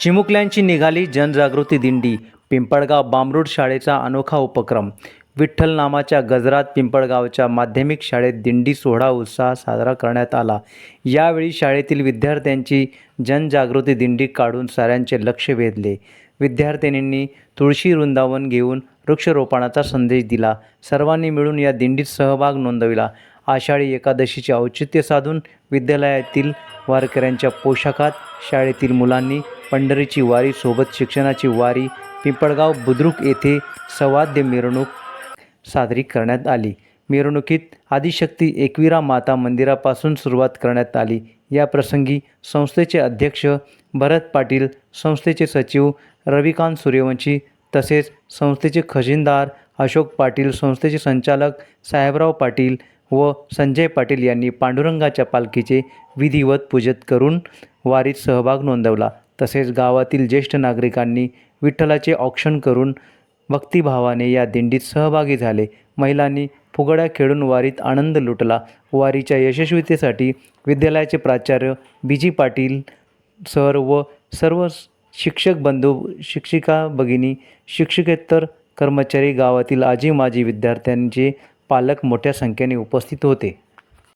चिमुकल्यांची निघाली जनजागृती दिंडी पिंपळगाव बामरूड शाळेचा अनोखा उपक्रम. विठ्ठल नामाच्या गजरात पिंपळगावच्या माध्यमिक शाळेत दिंडी सोहळा उत्साह साजरा करण्यात आला. यावेळी शाळेतील विद्यार्थ्यांची जनजागृती दिंडी काढून साऱ्यांचे लक्ष वेधले. विद्यार्थिनींनी तुळशी वृंदावन घेऊन वृक्षरोपणाचा संदेश दिला. सर्वांनी मिळून या दिंडीत सहभाग नोंदविला. आषाढी एकादशीचे औचित्य साधून विद्यालयातील वारकऱ्यांच्या पोशाखात शाळेतील मुलांनी पंढरीची वारी सोबत शिक्षणाची वारी पिंपळगाव बुद्रुक येथे सवाद्य मिरवणूक साजरी करण्यात आली. मिरवणुकीत आदिशक्ती एकविरा माता मंदिरापासून सुरुवात करण्यात आली. या प्रसंगी संस्थेचे अध्यक्ष भरत पाटील संस्थेचे सचिव रविकांत सूर्यवंशी तसेच संस्थेचे खजिनदार अशोक पाटील संस्थेचे संचालक साहेबराव पाटील व संजय पाटील यांनी पांडुरंगाच्या पालखीचे विधिवत पूजत करून वारीत सहभाग नोंदवला. तसेच गावातील ज्येष्ठ नागरिकांनी विठ्ठलाचे औक्षण करून भक्तिभावाने या दिंडीत सहभागी झाले. महिलांनी फुगड्या खेळून वारीत आनंद लुटला. वारीच्या यशस्वीतेसाठी विद्यालयाचे प्राचार्य बी जी पाटील सर व सर्व शिक्षक बंधू शिक्षिका भगिनी शिक्षकेतर कर्मचारी गावातील आजी माजी विद्यार्थ्यांचे पालक मोठ्या संख्येने उपस्थित होते.